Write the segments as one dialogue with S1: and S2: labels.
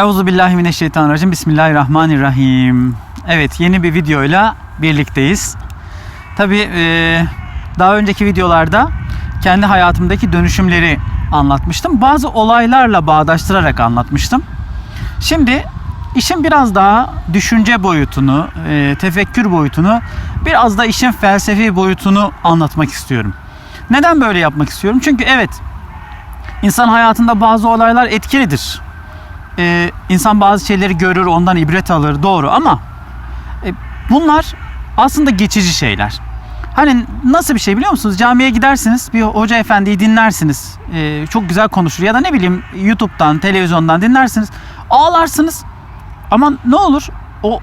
S1: Euzu billahi mineşşeytanirracim. Bismillahirrahmanirrahim. Evet, yeni bir videoyla birlikteyiz. Tabii e, daha önceki videolarda kendi hayatımdaki dönüşümleri anlatmıştım. Bazı olaylarla bağdaştırarak anlatmıştım. Şimdi işin biraz daha düşünce boyutunu, e, tefekkür boyutunu, biraz da işin felsefi boyutunu anlatmak istiyorum. Neden böyle yapmak istiyorum? Çünkü evet, insan hayatında bazı olaylar etkilidir. Ee, insan bazı şeyleri görür, ondan ibret alır, doğru ama e, bunlar aslında geçici şeyler. Hani nasıl bir şey biliyor musunuz? Camiye gidersiniz, bir hoca efendiyi dinlersiniz. Ee, çok güzel konuşur ya da ne bileyim YouTube'dan, televizyondan dinlersiniz. Ağlarsınız. Ama ne olur? O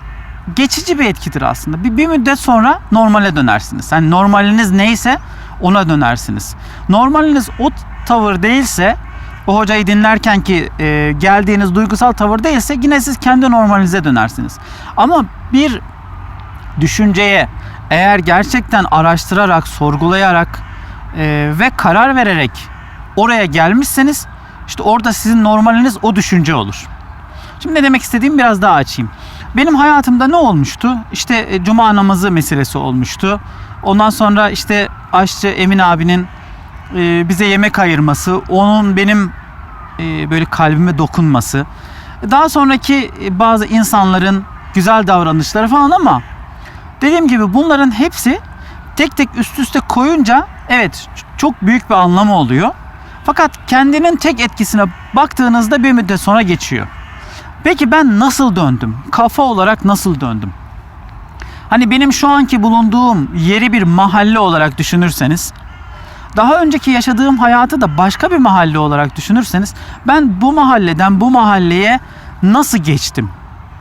S1: geçici bir etkidir aslında. Bir, bir müddet sonra normale dönersiniz. Yani normaliniz neyse ona dönersiniz. Normaliniz o tavır değilse o hocayı dinlerken ki e, geldiğiniz duygusal tavır değilse yine siz kendi normalinize dönersiniz. Ama bir düşünceye eğer gerçekten araştırarak, sorgulayarak e, ve karar vererek oraya gelmişseniz işte orada sizin normaliniz o düşünce olur. Şimdi ne demek istediğimi biraz daha açayım. Benim hayatımda ne olmuştu? İşte e, cuma namazı meselesi olmuştu. Ondan sonra işte aşçı Emin abinin e, bize yemek ayırması, onun benim e, böyle kalbime dokunması. Daha sonraki e, bazı insanların güzel davranışları falan ama dediğim gibi bunların hepsi tek tek üst üste koyunca evet çok büyük bir anlamı oluyor. Fakat kendinin tek etkisine baktığınızda bir müddet sonra geçiyor. Peki ben nasıl döndüm? Kafa olarak nasıl döndüm? Hani benim şu anki bulunduğum yeri bir mahalle olarak düşünürseniz daha önceki yaşadığım hayatı da başka bir mahalle olarak düşünürseniz ben bu mahalleden bu mahalleye nasıl geçtim?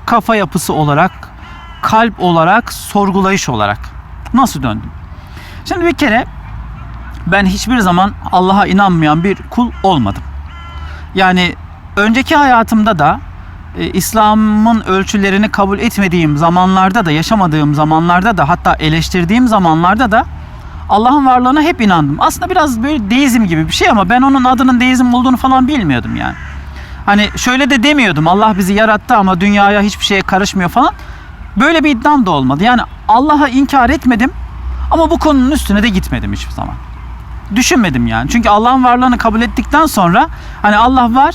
S1: Kafa yapısı olarak, kalp olarak, sorgulayış olarak nasıl döndüm? Şimdi bir kere ben hiçbir zaman Allah'a inanmayan bir kul olmadım. Yani önceki hayatımda da e, İslam'ın ölçülerini kabul etmediğim zamanlarda da yaşamadığım zamanlarda da hatta eleştirdiğim zamanlarda da Allah'ın varlığına hep inandım. Aslında biraz böyle deizm gibi bir şey ama ben onun adının deizm olduğunu falan bilmiyordum yani. Hani şöyle de demiyordum Allah bizi yarattı ama dünyaya hiçbir şeye karışmıyor falan. Böyle bir iddiam da olmadı. Yani Allah'a inkar etmedim ama bu konunun üstüne de gitmedim hiçbir zaman. Düşünmedim yani. Çünkü Allah'ın varlığını kabul ettikten sonra hani Allah var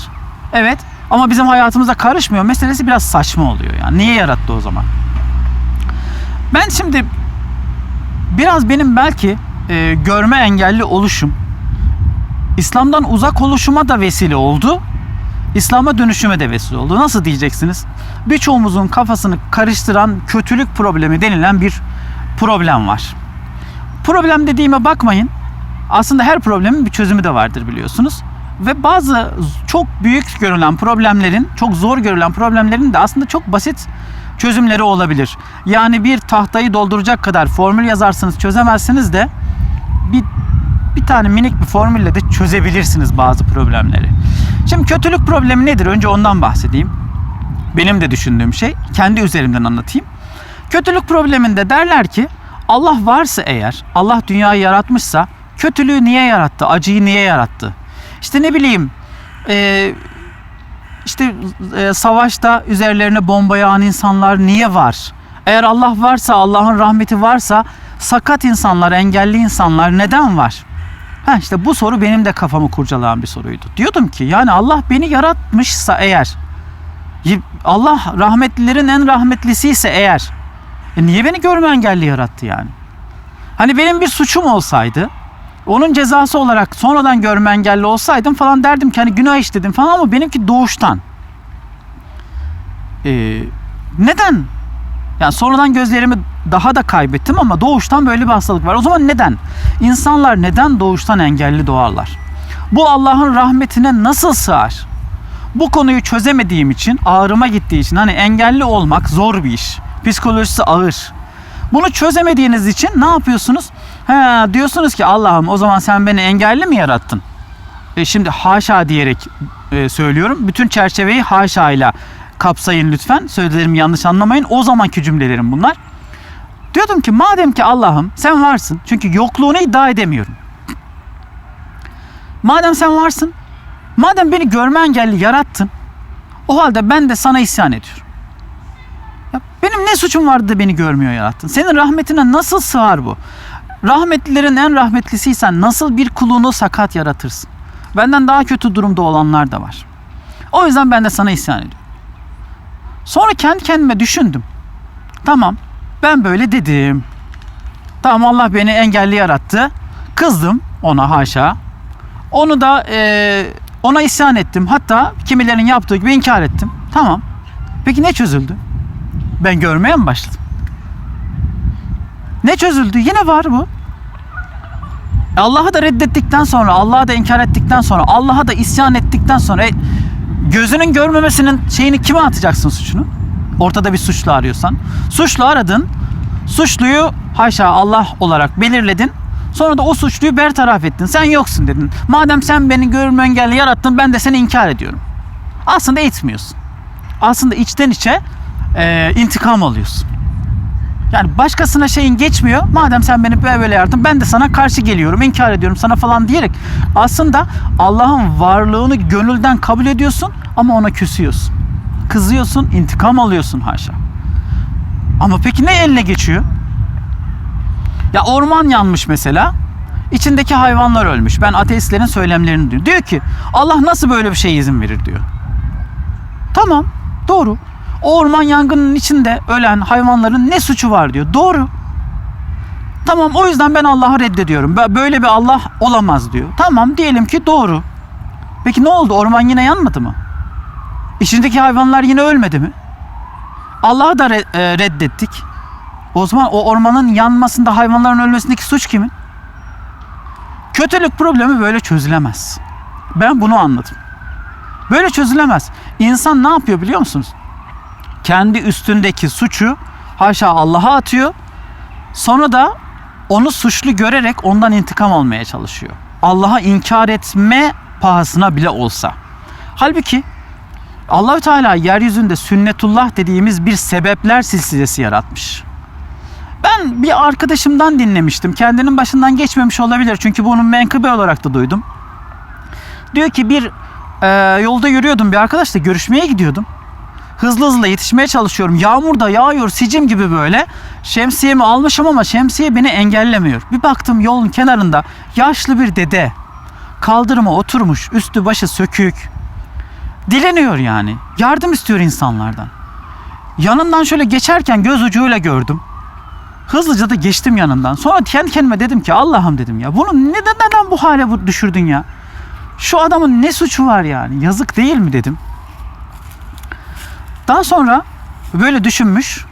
S1: evet ama bizim hayatımıza karışmıyor meselesi biraz saçma oluyor yani. Niye yarattı o zaman? Ben şimdi biraz benim belki e, görme engelli oluşum İslam'dan uzak oluşuma da vesile oldu. İslam'a dönüşüme de vesile oldu. Nasıl diyeceksiniz? Birçoğumuzun kafasını karıştıran kötülük problemi denilen bir problem var. Problem dediğime bakmayın. Aslında her problemin bir çözümü de vardır biliyorsunuz. Ve bazı çok büyük görülen problemlerin, çok zor görülen problemlerin de aslında çok basit çözümleri olabilir. Yani bir tahtayı dolduracak kadar formül yazarsınız çözemezsiniz de bir bir tane minik bir formülle de çözebilirsiniz bazı problemleri. Şimdi kötülük problemi nedir? Önce ondan bahsedeyim. Benim de düşündüğüm şey. Kendi üzerimden anlatayım. Kötülük probleminde derler ki Allah varsa eğer, Allah dünyayı yaratmışsa kötülüğü niye yarattı? Acıyı niye yarattı? İşte ne bileyim işte e, savaşta üzerlerine bomba yağan insanlar niye var? Eğer Allah varsa, Allah'ın rahmeti varsa sakat insanlar, engelli insanlar neden var? Ha işte bu soru benim de kafamı kurcalayan bir soruydu. Diyordum ki yani Allah beni yaratmışsa eğer Allah rahmetlilerin en rahmetlisi ise eğer e niye beni görme engelli yarattı yani? Hani benim bir suçum olsaydı onun cezası olarak sonradan görme engelli olsaydım falan derdim ki hani günah işledim falan ama benimki doğuştan. Ee, neden? Yani sonradan gözlerimi daha da kaybettim ama doğuştan böyle bir hastalık var. O zaman neden? İnsanlar neden doğuştan engelli doğarlar? Bu Allah'ın rahmetine nasıl sığar? Bu konuyu çözemediğim için, ağrıma gittiği için hani engelli olmak zor bir iş. Psikolojisi ağır. Bunu çözemediğiniz için ne yapıyorsunuz? He, diyorsunuz ki Allah'ım o zaman sen beni engelli mi yarattın? E şimdi haşa diyerek e, söylüyorum. Bütün çerçeveyi haşa ile kapsayın lütfen. Sözlerimi yanlış anlamayın. O zamanki cümlelerim bunlar. Diyordum ki madem ki Allah'ım sen varsın. Çünkü yokluğunu iddia edemiyorum. Madem sen varsın. Madem beni görme engelli yarattın. O halde ben de sana isyan ediyorum. Ya benim ne suçum vardı da beni görmüyor yarattın? Senin rahmetine nasıl sığar bu? Rahmetlilerin en rahmetlisiysen nasıl bir kulunu sakat yaratırsın? Benden daha kötü durumda olanlar da var. O yüzden ben de sana isyan ediyorum. Sonra kendi kendime düşündüm. Tamam ben böyle dedim. Tamam Allah beni engelli yarattı. Kızdım ona haşa. Onu da eee, ona isyan ettim. Hatta kimilerin yaptığı gibi inkar ettim. Tamam. Peki ne çözüldü? Ben görmeye mi başladım? Ne çözüldü? Yine var bu. Allah'ı da reddettikten sonra, Allah'ı da inkar ettikten sonra, Allah'a da isyan ettikten sonra e, gözünün görmemesinin şeyini kime atacaksın suçunu? Ortada bir suçlu arıyorsan. Suçlu aradın. Suçluyu haşa Allah olarak belirledin. Sonra da o suçluyu bertaraf ettin. Sen yoksun dedin. Madem sen beni görme engelli yarattın ben de seni inkar ediyorum. Aslında etmiyorsun. Aslında içten içe e, intikam alıyorsun. Yani başkasına şeyin geçmiyor. Madem sen beni böyle böyle yarattın ben de sana karşı geliyorum, inkar ediyorum sana falan diyerek aslında Allah'ın varlığını gönülden kabul ediyorsun ama ona küsüyorsun. Kızıyorsun, intikam alıyorsun haşa. Ama peki ne eline geçiyor? Ya orman yanmış mesela. İçindeki hayvanlar ölmüş. Ben ateistlerin söylemlerini diyor. Diyor ki Allah nasıl böyle bir şeye izin verir diyor. Tamam doğru. O orman yangının içinde ölen hayvanların ne suçu var diyor. Doğru. Tamam o yüzden ben Allah'ı reddediyorum. Bö- Böyle bir Allah olamaz diyor. Tamam diyelim ki doğru. Peki ne oldu? Orman yine yanmadı mı? İçindeki hayvanlar yine ölmedi mi? Allah'ı da e, reddettik. O zaman o ormanın yanmasında hayvanların ölmesindeki suç kimin? Kötülük problemi böyle çözülemez. Ben bunu anladım. Böyle çözülemez. İnsan ne yapıyor biliyor musunuz? Kendi üstündeki suçu haşa Allah'a atıyor. Sonra da onu suçlu görerek ondan intikam almaya çalışıyor. Allah'a inkar etme pahasına bile olsa. Halbuki Allahü Teala yeryüzünde sünnetullah dediğimiz bir sebepler silsilesi yaratmış. Ben bir arkadaşımdan dinlemiştim. Kendinin başından geçmemiş olabilir. Çünkü bunun menkıbe olarak da duydum. Diyor ki bir e, yolda yürüyordum bir arkadaşla görüşmeye gidiyordum. Hızlı hızlı yetişmeye çalışıyorum. Yağmur da yağıyor sicim gibi böyle. Şemsiyemi almışım ama şemsiye beni engellemiyor. Bir baktım yolun kenarında yaşlı bir dede. Kaldırıma oturmuş, üstü başı sökük. Dileniyor yani. Yardım istiyor insanlardan. Yanından şöyle geçerken göz ucuyla gördüm. Hızlıca da geçtim yanından. Sonra kendi kendime dedim ki Allah'ım dedim ya bunu neden, neden bu hale düşürdün ya? Şu adamın ne suçu var yani? Yazık değil mi dedim. Daha sonra böyle düşünmüş.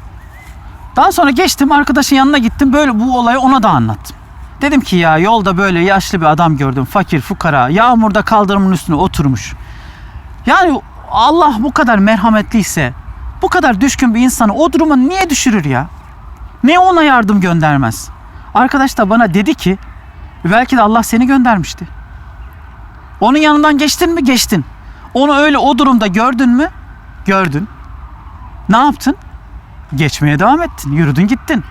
S1: Daha sonra geçtim arkadaşın yanına gittim. Böyle bu olayı ona da anlattım. Dedim ki ya yolda böyle yaşlı bir adam gördüm. Fakir, fukara. Yağmurda kaldırımın üstüne oturmuş. Yani Allah bu kadar merhametliyse, bu kadar düşkün bir insanı o duruma niye düşürür ya? Niye ona yardım göndermez? Arkadaş da bana dedi ki belki de Allah seni göndermişti. Onun yanından geçtin mi? Geçtin. Onu öyle o durumda gördün mü? Gördün. Ne yaptın? Geçmeye devam ettin. Yürüdün gittin.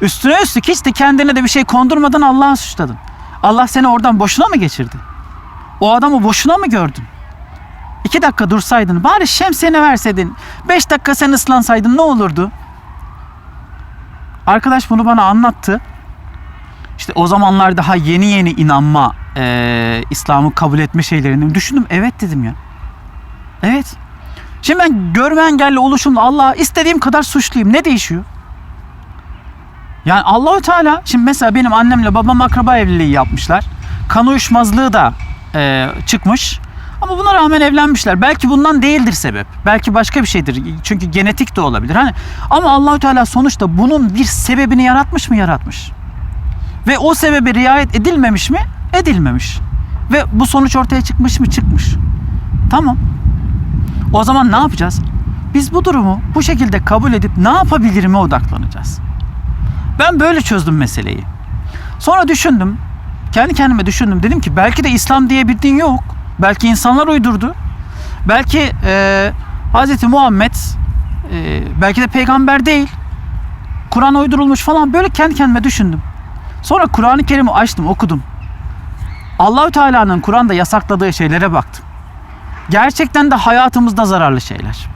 S1: Üstüne üstlük hiç de kendine de bir şey kondurmadan Allah'a suçladın. Allah seni oradan boşuna mı geçirdi? O adamı boşuna mı gördün? İki dakika dursaydın, bari şemsiyene verseydin, beş dakika sen ıslansaydın ne olurdu? Arkadaş bunu bana anlattı. İşte o zamanlar daha yeni yeni inanma, eee, İslam'ı kabul etme şeylerini düşündüm. Evet dedim ya. Evet. Şimdi ben görme engelli oluşumla Allah'a istediğim kadar suçluyum. Ne değişiyor? Yani Allahü Teala şimdi mesela benim annemle babam akraba evliliği yapmışlar. Kan uyuşmazlığı da eee, çıkmış. Ama buna rağmen evlenmişler. Belki bundan değildir sebep. Belki başka bir şeydir. Çünkü genetik de olabilir. Hani ama Allahü Teala sonuçta bunun bir sebebini yaratmış mı? Yaratmış. Ve o sebebe riayet edilmemiş mi? Edilmemiş. Ve bu sonuç ortaya çıkmış mı? Çıkmış. Tamam. O zaman ne yapacağız? Biz bu durumu bu şekilde kabul edip ne yapabilirime odaklanacağız. Ben böyle çözdüm meseleyi. Sonra düşündüm. Kendi kendime düşündüm. Dedim ki belki de İslam diye bir din yok. Belki insanlar uydurdu. Belki e, Hz. Muhammed e, belki de peygamber değil. Kur'an uydurulmuş falan böyle kendi kendime düşündüm. Sonra Kur'an-ı Kerim'i açtım okudum. Allahü Teala'nın Kur'an'da yasakladığı şeylere baktım. Gerçekten de hayatımızda zararlı şeyler.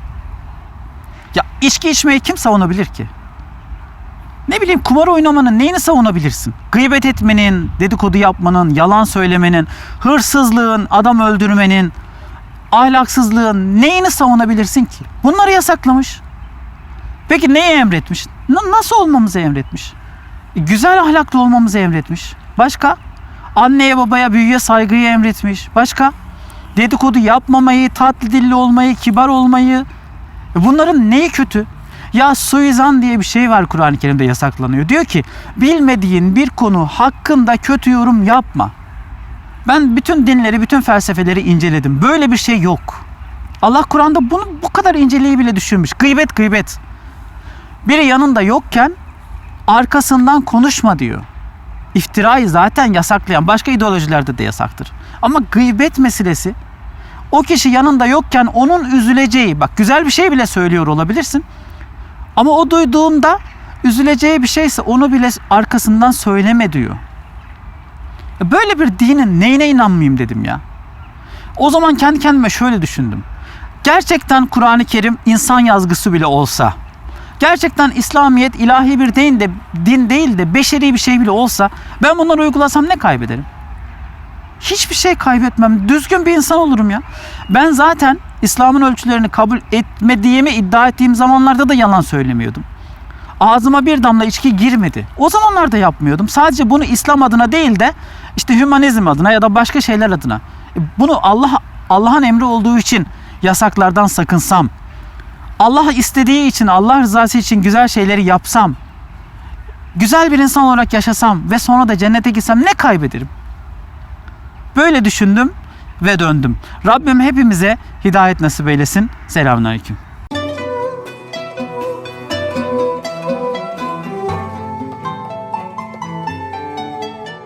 S1: Ya içki içmeyi kim savunabilir ki? Ne bileyim kumar oynamanın neyini savunabilirsin? Gıybet etmenin, dedikodu yapmanın, yalan söylemenin, hırsızlığın, adam öldürmenin, ahlaksızlığın neyini savunabilirsin ki? Bunları yasaklamış. Peki neyi emretmiş? Na- nasıl olmamızı emretmiş? E, güzel ahlaklı olmamızı emretmiş. Başka? Anneye babaya büyüye saygıyı emretmiş. Başka? Dedikodu yapmamayı, tatlı dilli olmayı, kibar olmayı. E, Bunların neyi kötü? Ya suizan diye bir şey var Kur'an-ı Kerim'de yasaklanıyor. Diyor ki bilmediğin bir konu hakkında kötü yorum yapma. Ben bütün dinleri, bütün felsefeleri inceledim. Böyle bir şey yok. Allah Kur'an'da bunu bu kadar inceleyi bile düşünmüş. Gıybet gıybet. Biri yanında yokken arkasından konuşma diyor. İftirayı zaten yasaklayan başka ideolojilerde de yasaktır. Ama gıybet meselesi o kişi yanında yokken onun üzüleceği bak güzel bir şey bile söylüyor olabilirsin. Ama o duyduğunda üzüleceği bir şeyse onu bile arkasından söyleme diyor. Ya Böyle bir dinin neyine inanmayayım dedim ya. O zaman kendi kendime şöyle düşündüm. Gerçekten Kur'an-ı Kerim insan yazgısı bile olsa, gerçekten İslamiyet ilahi bir din de din değil de beşeri bir şey bile olsa ben bunları uygulasam ne kaybederim? Hiçbir şey kaybetmem. Düzgün bir insan olurum ya. Ben zaten İslam'ın ölçülerini kabul etmediğimi iddia ettiğim zamanlarda da yalan söylemiyordum. Ağzıma bir damla içki girmedi. O zamanlarda yapmıyordum. Sadece bunu İslam adına değil de işte hümanizm adına ya da başka şeyler adına. E, Bunu Allah Allah'ın emri olduğu için yasaklardan sakınsam, Allah istediği için, Allah rızası için güzel şeyleri yapsam, güzel bir insan olarak yaşasam ve sonra da cennete gitsem ne kaybederim? Böyle düşündüm ve döndüm. Rabbim hepimize hidayet nasip eylesin. Selamünaleyküm.